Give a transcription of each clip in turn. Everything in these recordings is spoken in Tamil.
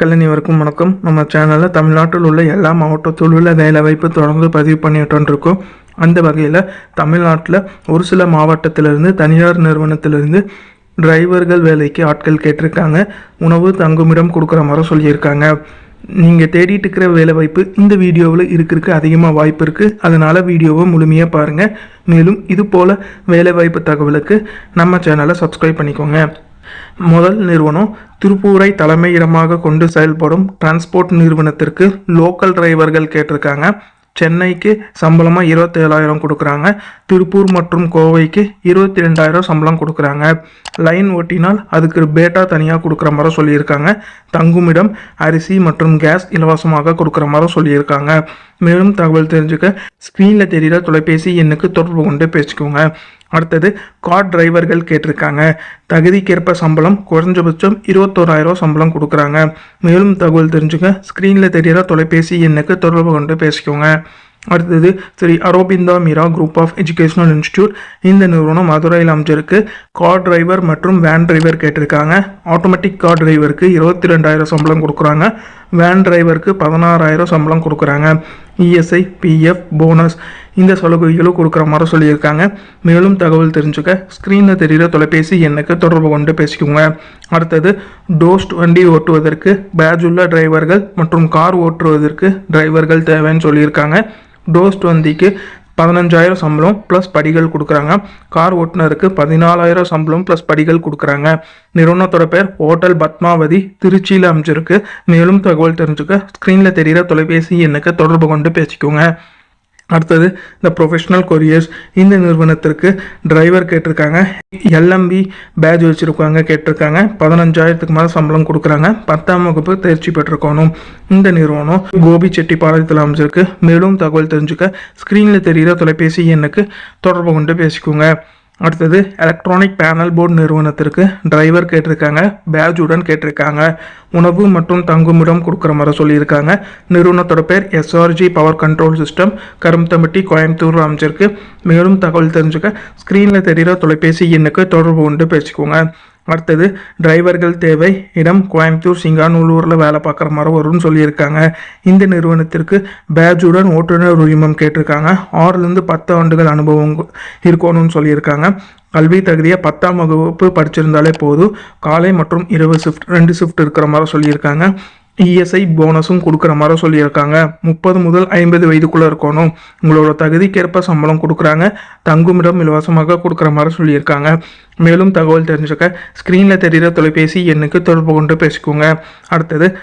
கல்லணி வரைக்கும் வணக்கம். நம்ம சேனலில் தமிழ்நாட்டில் உள்ள எல்லா மாவட்டத்தில் உள்ள வேலைவாய்ப்பு தொடர்ந்து பதிவு பண்ணிட்டு இருக்கோம் அந்த வகையில் தமிழ்நாட்டில் ஒரு சில மாவட்டத்திலிருந்து தனியார் நிறுவனத்திலிருந்து டிரைவர்கள் வேலைக்கு ஆட்கள் கேட்டிருக்காங்க. உணவு தங்குமிடம் கொடுக்குற மாதிரி சொல்லியிருக்காங்க. நீங்கள் தேடிட்டு இருக்கிற வேலைவாய்ப்பு இந்த வீடியோவில் இருக்கிறதுக்கு அதிகமாக வாய்ப்பு இருக்குது அதனால் வீடியோவை முழுமையாக பாருங்கள் மேலும் இது போல் வேலைவாய்ப்பு தகவலுக்கு நம்ம சேனலை சப்ஸ்கிரைப் பண்ணிக்கோங்க. முதல் நிறுவனம் திருப்பூரை தலைமையிடமாக கொண்டு செயல்படும் டிரான்ஸ்போர்ட் நிறுவனத்திற்கு லோக்கல் டிரைவர்கள் கேட்டிருக்காங்க. சென்னைக்கு சம்பளமாக இருபத்தேழாயிரம் கொடுக்குறாங்க. திருப்பூர் மற்றும் கோவைக்கு இருபத்தி ரெண்டாயிரம் சம்பளம் கொடுக்குறாங்க. லைன் ஓட்டினால் அதுக்கு பேட்டா தனியாக கொடுக்குற மாதிரி சொல்லியிருக்காங்க. தங்குமிடம் அரிசி மற்றும் கேஸ் இலவசமாக கொடுக்குற மாதிரி சொல்லியிருக்காங்க. மேலும் தகவல் தெரிஞ்சுக்க ஸ்க்ரீனில் தெரிகிற தொலைபேசி எண்ணுக்கு தொடர்பு கொண்டு பேசிக்கோங்க. அடுத்தது கார் டிரைவர்கள் கேட்டிருக்காங்க. தகுதிக்கேற்ப சம்பளம் குறைஞ்சபட்சம் இருபத்தோராயிரம் சம்பளம் கொடுக்குறாங்க. மேலும் தகவல் தெரிஞ்சுக்க ஸ்க்ரீனில் தெரிகிற தொலைபேசி எண்ணுக்கு தொடர்பு கொண்டு பேசிக்கோங்க. அடுத்தது Sri Aurobindo Meera group of educational institute இந்த நிறுவனம் மதுரையில் அமைஞ்சிருக்கு. கார் டிரைவர் மற்றும் வேன் டிரைவர் கேட்டிருக்காங்க. ஆட்டோமேட்டிக் கார் டிரைவருக்கு இருபத்தி ரெண்டாயிரம் சம்பளம் கொடுக்குறாங்க. வேன் டிரைவருக்கு பதினாறாயிரம் சம்பளம் கொடுக்குறாங்க. இஎஸ்ஐ பிஎஃப் போனஸ் இந்த சலுகைகளும் கொடுக்குற மாதிரி சொல்லியிருக்காங்க. மேலும் தகவல் தெரிஞ்சுக்க ஸ்க்ரீனில் தெரிகிற தொலைபேசி எண்ணுக்கு தொடர்பு கொண்டு பேசிக்கோங்க. அடுத்தது டோஸ்ட் வண்டி ஓட்டுவதற்கு பேட்ச் உள்ள டிரைவர்கள் மற்றும் கார் ஓட்டுவதற்கு டிரைவர்கள் தேவைன்னு சொல்லியிருக்காங்க. டோஸ்ட் வண்டிக்கு பதினஞ்சாயிரம் சம்பளம் ப்ளஸ் படிகள் கொடுக்குறாங்க. கார் ஓட்டுநருக்கு பதினாலாயிரம் சம்பளம் ப்ளஸ் படிகள் கொடுக்குறாங்க. நிறுவனத்தோட பேர் ஹோட்டல் பத்மாவதி திருச்சியில் அமைஞ்சிருக்கு. மேலும் தகவல் தெரிஞ்சுக்க ஸ்க்ரீனில் தெரிகிற தொலைபேசி எண்ணுக்கு தொடர்பு கொண்டு பேசிக்கோங்க. அடுத்தது இந்த ப்ரொஃபஷ்னல் கொரியர்ஸ் இந்த நிறுவனத்திற்கு டிரைவர் கேட்டிருக்காங்க. எல்எம்பி பேட்ச் வச்சுருக்காங்க கேட்டிருக்காங்க. பதினஞ்சாயிரத்துக்கு மேலே சம்பளம் கொடுக்குறாங்க. பத்தாம் வகுப்பு தேர்ச்சி பெற்றிருக்கணும். இந்த நிறுவனம் கோபி செட்டிப்பாளையத்தில் அமைஞ்சிருக்கு. மேலும் தகவல் தெரிஞ்சுக்க ஸ்க்ரீனில் தெரிகிற தொலைபேசி எண்ணுக்கு தொடர்பு கொண்டு பேசிக்கோங்க. அடுத்தது எலக்ட்ரானிக் பேனல் போர்டு நிறுவனத்திற்கு டிரைவர் கேட்டிருக்காங்க பேஜுடன் கேட்டிருக்காங்க உணவு மற்றும் தங்குமிடம் கொடுக்குற மாதிரி சொல்லியிருக்காங்க. நிறுவனத்தோட பேர் SRG power control system Karumbathampatti Coimbatore அமைச்சிருக்கு மேலும் தகவல் தெரிஞ்சுக்க ஸ்க்ரீனில் தெரிகிற தொலைபேசி எண்ணுக்கு தொடர்பு கொண்டு பேசிக்கோங்க. அடுத்தது டிரைவர்கள் தேவை. இடம் கோயம்புத்தூர் சிங்கானூலூரில் வேலை பார்க்குற மாதிரி வரும்னு சொல்லியிருக்காங்க. இந்த நிறுவனத்திற்கு பேட்சுடன் ஓட்டுநர் உரிமம் கேட்டிருக்காங்க. ஆறுலேருந்து பத்து ஆண்டுகள் அனுபவம் இருக்கணும்னு சொல்லியிருக்காங்க. கல்வி தகுதியாக பத்தாம் வகுப்பு படிச்சிருந்தாலே போதும். காலை மற்றும் இரவு ஷிஃப்ட் ரெண்டு ஷிஃப்ட் இருக்கிற மாதிரி சொல்லியிருக்காங்க. இஎஸ்ஐ போனஸும் கொடுக்குற மாதிரி சொல்லியிருக்காங்க. முப்பது முதல் ஐம்பது வயதுக்குள்ளே இருக்கணும். உங்களோட தகுதிக்கேற்ப சம்பளம் கொடுக்குறாங்க. தங்குமிடம் இலவசமாக கொடுக்குற மாதிரி சொல்லியிருக்காங்க. மேலும் தகவல் தெரிஞ்சுக்க ஸ்க்ரீனில் தெரிகிற தொலைபேசி எண்ணுக்கு தொடர்பு கொண்டு பேசிக்கோங்க. அடுத்தது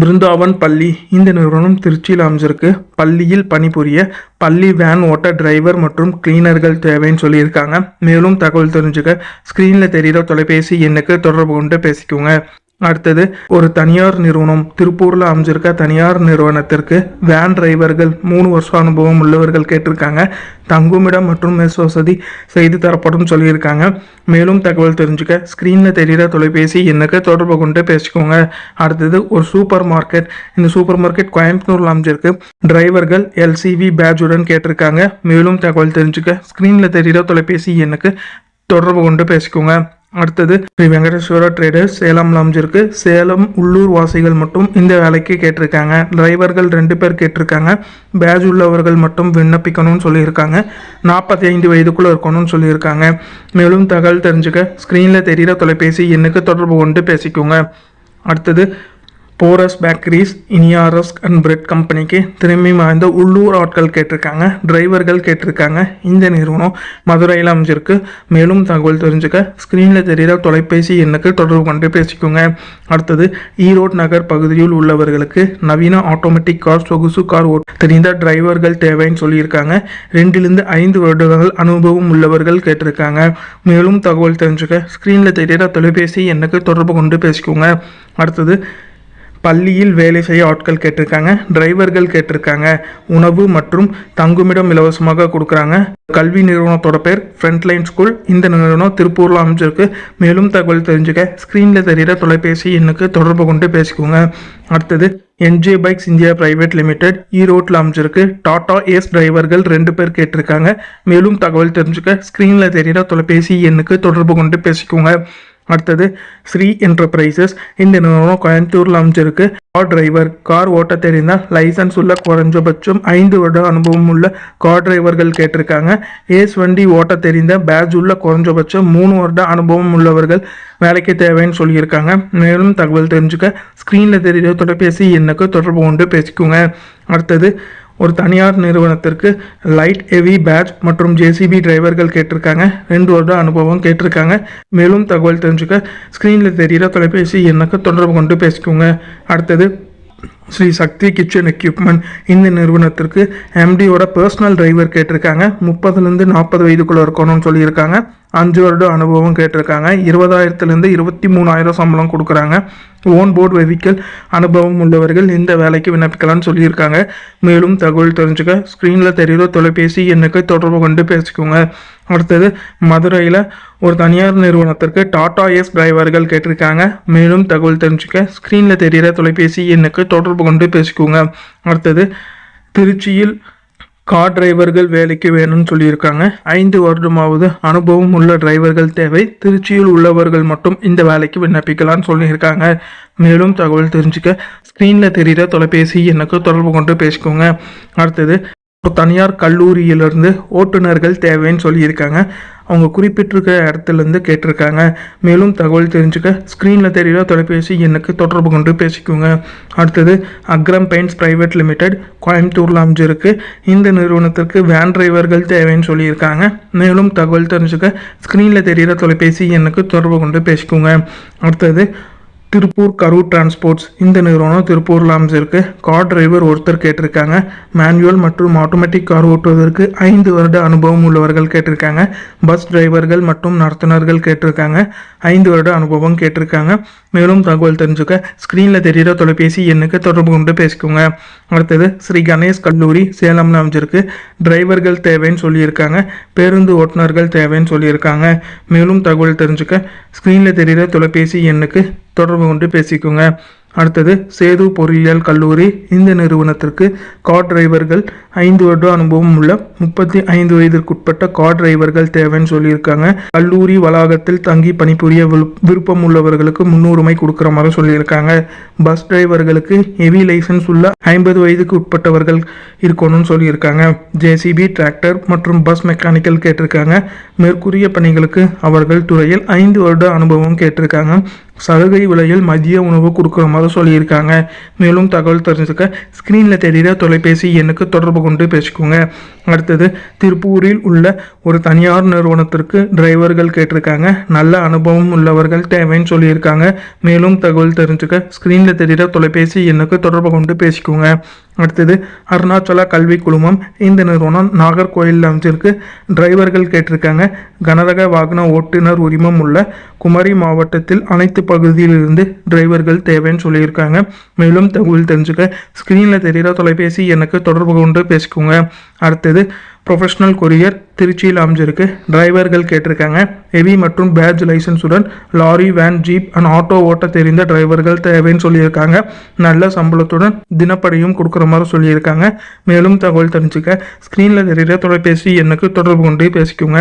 பிருந்தாவன் பள்ளி. இந்த நிறுவனம் திருச்சியில் அமைஞ்சிருக்கு. பள்ளியில் பணிபுரிய பள்ளி வேன் ஓட்ட டிரைவர் மற்றும் கிளீனர்கள் தேவைன்னு சொல்லியிருக்காங்க. மேலும் தகவல் தெரிஞ்சுக்க ஸ்க்ரீனில் தெரிகிற தொலைபேசி எண்ணுக்கு தொடர்பு கொண்டு பேசிக்கோங்க. அடுத்தது ஒரு தனியார் நிறுவனம் திருப்பூரில் அமைஞ்சிருக்க தனியார் நிறுவனத்திற்கு வேன் டிரைவர்கள் மூணு வருஷம் அனுபவம் உள்ளவர்கள் கேட்டிருக்காங்க. தங்குமிடம் மற்றும் மெஸ் வசதி செய்து தரப்படும் சொல்லியிருக்காங்க. மேலும் தகவல் தெரிஞ்சுக்க ஸ்க்ரீனில் தெரிகிற தொலைபேசி எனக்கு தொடர்பு கொண்டு பேசிக்கோங்க. அடுத்தது ஒரு சூப்பர் மார்க்கெட் இந்த சூப்பர் மார்க்கெட் கோயம்புத்தூரில் அமைஞ்சிருக்கு. டிரைவர்கள் எல்சிவி பேட்சுடன் கேட்டிருக்காங்க. மேலும் தகவல் தெரிஞ்சுக்க ஸ்க்ரீனில் தெரிகிற தொலைபேசி எனக்கு தொடர்பு கொண்டு பேசிக்கோங்க. அடுத்தது ஸ்ரீ வெங்கடேஸ்வரா ட்ரேடர்ஸ் சேலம்ல அமைஞ்சிருக்கு சேலம் உள்ளூர் வாசிகள் மட்டும் இந்த வேலைக்கு கேட்டிருக்காங்க. டிரைவர்கள் ரெண்டு பேர் கேட்டிருக்காங்க. பேஜ் உள்ளவர்கள் மட்டும் விண்ணப்பிக்கணும்னு சொல்லியிருக்காங்க. நாற்பத்தி ஐந்து வயதுக்குள்ளே இருக்கணும்னு சொல்லியிருக்காங்க. மேலும் தகவல் தெரிஞ்சுக்க ஸ்க்ரீனில் தெரிகிற தொலைபேசி எண்ணுக்கு தொடர்பு கொண்டு பேசிக்கோங்க. அடுத்தது போரஸ் பேக்கரிஸ் இனியாரஸ் அண்ட் பிரெட் கம்பெனிக்கு திறமை வாய்ந்த உள்ளூர் ஆட்கள் கேட்டிருக்காங்க டிரைவர்கள் கேட்டிருக்காங்க இந்த நிறுவனம் மதுரையில் அமைஞ்சிருக்கு. மேலும் தகவல் தெரிஞ்சுக்க ஸ்க்ரீனில் தெரிகிற தொலைபேசி எண்ணுக்கு தொடர்பு கொண்டு பேசிக்கோங்க. அடுத்தது ஈரோடு நகர் பகுதியில் உள்ளவர்களுக்கு நவீன ஆட்டோமேட்டிக் கார் சொகுசு கார் தெரிந்த டிரைவர்கள் தேவைன்னு சொல்லியிருக்காங்க. ரெண்டிலிருந்து ஐந்து வருடங்கள் அனுபவம் உள்ளவர்கள் கேட்டிருக்காங்க. மேலும் தகவல் தெரிஞ்சுக்க ஸ்க்ரீனில் தெரிகிற தொலைபேசி எண்ணுக்கு தொடர்பு கொண்டு பேசிக்கோங்க. அடுத்தது பள்ளியில் வேலை செய்ய ஆட்கள் கேட்டிருக்காங்க டிரைவர்கள் கேட்டிருக்காங்க உணவு மற்றும் தங்குமிடம் இலவசமாக கொடுக்குறாங்க. கல்வி நிறுவனத்தோட பேர் ஃப்ரண்ட்லைன் ஸ்கூல் இந்த நிறுவனம் திருப்பூரில் அமைஞ்சிருக்கு. மேலும் தகவல் தெரிஞ்சுக்க ஸ்க்ரீனில் தெரிகிற தொலைபேசி எண்ணுக்கு தொடர்பு கொண்டு பேசிக்கோங்க. அடுத்தது NJ bikes India private limited ஈரோட்டில் அமைஞ்சிருக்கு. டாடா ஏஸ் டிரைவர்கள் ரெண்டு பேர் கேட்டிருக்காங்க. மேலும் தகவல் தெரிஞ்சுக்க ஸ்க்ரீனில் தெரிகிற தொலைபேசி எண்ணுக்கு தொடர்பு கொண்டு பேசிக்கோங்க. அடுத்தது ஸ்ரீ என்டர்பிரைசஸ் இந்த நிறுவனம் கோயம்புத்தூரில் அமைஞ்சிருக்கு. கார் டிரைவர் கார் ஓட்ட தெரிந்தால் லைசன்ஸ் உள்ள குறைஞ்சபட்சம் ஐந்து வருட அனுபவம் உள்ள கார் டிரைவர்கள் கேட்டிருக்காங்க. ஏஸ் வண்டி ஓட்ட தெரிந்த பேட்ச் உள்ள குறைஞ்சபட்சம் மூணு வருட அனுபவம் உள்ளவர்கள் வேலைக்கு தேவைன்னு சொல்லியிருக்காங்க. மேலும் தகவல் தெரிஞ்சுக்க ஸ்க்ரீனில் தெரியுற தொலைபேசி எண்ணுக்கு தொடர்பு கொண்டு பேசிக்கோங்க. அடுத்தது ஒரு தனியார் நிறுவனத்திற்கு லைட் ஹெவி பேட்ச் மற்றும் ஜேசிபி டிரைவர்கள் கேட்டிருக்காங்க. ரெண்டு வருட அனுபவம் கேட்டிருக்காங்க. மேலும் தகவல் தெரிஞ்சுக்க ஸ்க்ரீனில் தெரிகிற தொலைபேசி எண்ணுக்கு தொடர்பு கொண்டு பேசிக்கோங்க. அடுத்தது ஸ்ரீ சக்தி கிச்சன் எக்யூப்மெண்ட் இந்த நிறுவனத்திற்கு எம்டியோட பர்சனல் டிரைவர் கேட்டிருக்காங்க. முப்பதுலேருந்து நாற்பது வயதுக்குள்ளே இருக்கணும்னு சொல்லியிருக்காங்க. அஞ்சு வருடம் அனுபவம் கேட்டிருக்காங்க. இருபதாயிரத்துலேருந்து இருபத்தி மூணாயிரம் சம்பளம் கொடுக்குறாங்க. ஓன் போர்டு வெஹிக்கிள் அனுபவம் உள்ளவர்கள் இந்த வேலைக்கு விண்ணப்பிக்கலாம்னு சொல்லியிருக்காங்க. மேலும் தகவல் தெரிஞ்சுக்க ஸ்க்ரீனில் தெரியுற தொலைபேசி எண்ணுக்கு தொடர்பு கொண்டு பேசிக்கோங்க. அடுத்தது மதுரையில் ஒரு தனியார் நிறுவனத்திற்கு டாடா எஸ் டிரைவர்கள் கேட்டிருக்காங்க. மேலும் தகவல் தெரிஞ்சுக்க ஸ்க்ரீனில் தெரிகிற தொலைபேசி எண்ணுக்கு தொடர்பு கொண்டு பேசிக்கோங்க. அடுத்தது திருச்சியில் கார் டிரைவர்கள் வேலைக்கு வேணும்னு சொல்லியிருக்காங்க. ஐந்து வருடமாவது அனுபவம் உள்ள டிரைவர்கள் தேவை. திருச்சியில் உள்ளவர்கள் மட்டும் இந்த வேலைக்கு விண்ணப்பிக்கலாம்னு சொல்லியிருக்காங்க. மேலும் தகவல் தெரிஞ்சுக்க ஸ்க்ரீனில் தெரிகிற தொலைபேசி எனக்கு தொடர்பு கொண்டு பேசிக்கோங்க. அடுத்தது தனியார் கல்லூரியிலிருந்து ஓட்டுநர்கள் தேவைன்னு சொல்லியிருக்காங்க. அவங்க குறிப்பிட்டிருக்க இடத்துலேருந்து கேட்டிருக்காங்க. மேலும் தகவல் தெரிஞ்சுக்க ஸ்க்ரீனில் தெரிகிற தொலைபேசி எண்ணுக்கு தொடர்பு கொண்டு பேசிக்கோங்க. அடுத்தது அக்ரம் பெயிண்ட்ஸ் ப்ரைவேட் லிமிடெட் கோயம்புத்தூரில் அமைஞ்சிருக்கு. இந்த நிறுவனத்திற்கு வேன் டிரைவர்கள் தேவைன்னு சொல்லியிருக்காங்க. மேலும் தகவல் தெரிஞ்சுக்க ஸ்க்ரீனில் தெரிகிற தொலைபேசி எண்ணுக்கு தொடர்பு கொண்டு பேசிக்கோங்க. அடுத்தது திருப்பூர் கரூர் டிரான்ஸ்போர்ட்ஸ் இந்த நிறுவனம் திருப்பூரில் அமைஞ்சிருக்கு. கார் டிரைவர் ஒருத்தர் கேட்டிருக்காங்க. மேனுவல் மற்றும் ஆட்டோமேட்டிக் கார் ஓட்டுவதற்கு ஐந்து வருட அனுபவம் உள்ளவர்கள் கேட்டிருக்காங்க. பஸ் டிரைவர்கள் மற்றும் நடத்துனர்கள் கேட்டிருக்காங்க. ஐந்து வருட அனுபவம் கேட்டிருக்காங்க. மேலும் தகவல் தெரிஞ்சுக்க ஸ்க்ரீனில் தெரிகிற தொலைபேசி எண்ணுக்கு தொடர்பு கொண்டு பேசிக்கோங்க. அடுத்தது ஸ்ரீ கணேஷ் கல்லூரி சேலம்ல அமைஞ்சிருக்கு. டிரைவர்கள் தேவைன்னு சொல்லியிருக்காங்க. பேருந்து ஓட்டுநர்கள் தேவைன்னு சொல்லியிருக்காங்க. மேலும் தகவல் தெரிஞ்சுக்க ஸ்க்ரீனில் தெரிகிற தொலைபேசி எண்ணுக்கு தொடர்பு கொண்டு பேசிக்கோங்க. அடுத்தது சேது பொறியியல் கல்லூரி இந்த நிறுவனத்திற்கு கார் டிரைவர்கள் ஐந்து வருட அனுபவம் உள்ள முப்பத்தி ஐந்து வயதிற்குட்பட்ட கார் டிரைவர்கள் தேவைன்னு சொல்லியிருக்காங்க. கல்லூரி வளாகத்தில் தங்கி பணிபுரிய விருப்பம் உள்ளவர்களுக்கு முன்னுரிமை கொடுக்குற மாதிரி சொல்லியிருக்காங்க. பஸ் டிரைவர்களுக்கு ஹெவி லைசன்ஸ் உள்ள ஐம்பது வயதுக்கு உட்பட்டவர்கள் இருக்கணும்னு சொல்லியிருக்காங்க. ஜேசிபி டிராக்டர் மற்றும் பஸ் மெக்கானிக்கல் கேட்டிருக்காங்க. மேற்கூறிய பணிகளுக்கு அவர்கள் துறையில் ஐந்து வருட அனுபவம் கேட்டிருக்காங்க. சலுகை விலையில் மதிய உணவு கொடுக்குற மாதிரி சொல்லியிருக்காங்க. மேலும் தகவல் தெரிஞ்சுக்க ஸ்க்ரீனில் தெரிகிற தொலைபேசி எண்ணுக்கு தொடர்பு கொண்டு பேசிக்கோங்க. அடுத்தது திருப்பூரில் உள்ள ஒரு தனியார் நிறுவனத்திற்கு டிரைவர்கள் கேட்டிருக்காங்க. நல்ல அனுபவம் உள்ளவர்கள் தேவைன்னு சொல்லியிருக்காங்க. மேலும் தகவல் தெரிஞ்சுக்க ஸ்க்ரீனில் தெரிகிற தொலைபேசி எண்ணுக்கு தொடர்பு கொண்டு பேசிக்கோங்க. அடுத்தது அருணாச்சலா கல்வி குழுமம் இந்த நிறுவனம் நாகர்கோயிலில் அமைச்சிருக்கு டிரைவர்கள் கேட்டிருக்காங்க. கனரக வாகன ஓட்டுநர் உரிமம் உள்ள குமரி மாவட்டத்தில் அனைத்து பகுதியிலிருந்து டிரைவர்கள் தேவைன்னு சொல்லியிருக்காங்க. மேலும் தகவல் தெரிஞ்சுக்க ஸ்க்ரீனில் தெரிகிற தொலைபேசி எனக்கு தொடர்பு கொண்டு பேசிக்கோங்க. அடுத்தது ப்ரொஃபஷனல் கொரியர் திருச்சியில் அமைஞ்சிருக்கு. டிரைவர்கள் கேட்டிருக்காங்க. ஹெவி மற்றும் badge லைசன்ஸுடன் lorry van jeep and auto ஓட்ட தெரிந்த டிரைவர்கள் தேவைன்னு சொல்லியிருக்காங்க. நல்ல சம்பளத்துடன் தினப்படியும் கொடுக்குற மாதிரி சொல்லியிருக்காங்க. மேலும் தகவல் தெரிஞ்சுக்க ஸ்க்ரீனில் தெரிகிற தொலைபேசி எண்ணுக்கு தொடர்பு கொண்டு பேசிக்கோங்க.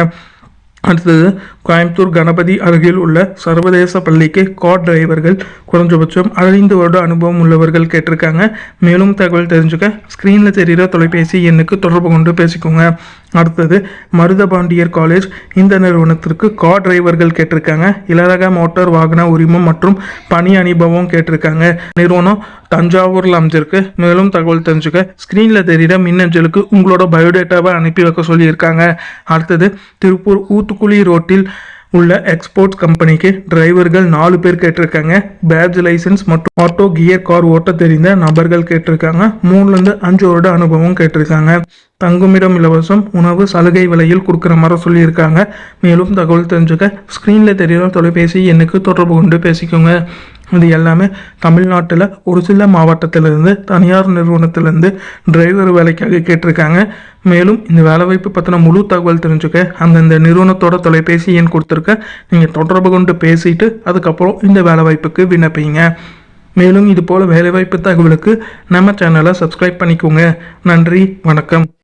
அடுத்தது கோயம்புத்தூர் கணபதி அருகில் உள்ள சர்வதேச பள்ளிக்கு கார் டிரைவர்கள் குறைஞ்சபட்சம் ஐந்து வருட அனுபவம் உள்ளவர்கள் கேட்டிருக்காங்க. மேலும் தகவல் தெரிஞ்சுக்க ஸ்க்ரீனில் தெரிகிற தொலைபேசி எண்ணுக்கு தொடர்பு கொண்டு பேசிக்கோங்க. அடுத்தது மருதபாண்டியர் காலேஜ் இந்த நிறுவனத்திற்கு கார் டிரைவர்கள் கேட்டிருக்காங்க. இலரக மோட்டார் வாகன உரிமம் மற்றும் பணி அனுபவம் கேட்டிருக்காங்க. நிறுவனம் தஞ்சாவூரில் அமைஞ்சிருக்கு. மேலும் தகவல் தெரிஞ்சுக்க ஸ்க்ரீனில் தெரிகிற மின்னஞ்சலுக்கு உங்களோட பயோடேட்டாவை அனுப்பி வைக்க சொல்லியிருக்காங்க. அடுத்தது திருப்பூர் ஊத்துக்குழி ரோட்டில் உள்ள எக்ஸ்போர்ட்ஸ் கம்பெனிக்கு டிரைவர்கள் நாலு பேர் கேட்டிருக்காங்க. பேட்ஜ் லைசன்ஸ் மற்றும் ஆட்டோ கியர் கார் ஓட்ட தெரிந்த நபர்கள் கேட்டிருக்காங்க. மூணுலேருந்து அஞ்சு வருட அனுபவம் கேட்டிருக்காங்க. தங்குமிடம் இலவசம் உணவு சலுகை விலையில் கொடுக்குற மாதிரி சொல்லியிருக்காங்க. மேலும் தகவல் தெரிஞ்சுக்க ஸ்க்ரீனில் தெரியுற தொலைபேசி எண்ணுக்கு தொடர்பு கொண்டு பேசிக்கோங்க. இது எல்லாமே தமிழ்நாட்டில் ஒரு சில மாவட்டத்திலிருந்து தனியார் நிறுவனத்திலிருந்து டிரைவர் வேலைக்காக கேட்டிருக்காங்க. மேலும் இந்த வேலைவாய்ப்பு பற்றின முழு தகவல் தெரிஞ்சுக்க அந்தந்த நிறுவனத்தோட தொலைபேசி எண் கொடுத்துருக்க நீங்கள் தொடர்பு கொண்டு பேசிட்டு அதுக்கப்புறம் இந்த வேலைவாய்ப்புக்கு விண்ணப்பிங்க. மேலும் இது போல் வேலைவாய்ப்பு தகவலுக்கு நம்ம சேனலை சப்ஸ்கிரைப் பண்ணிக்கோங்க. நன்றி வணக்கம்.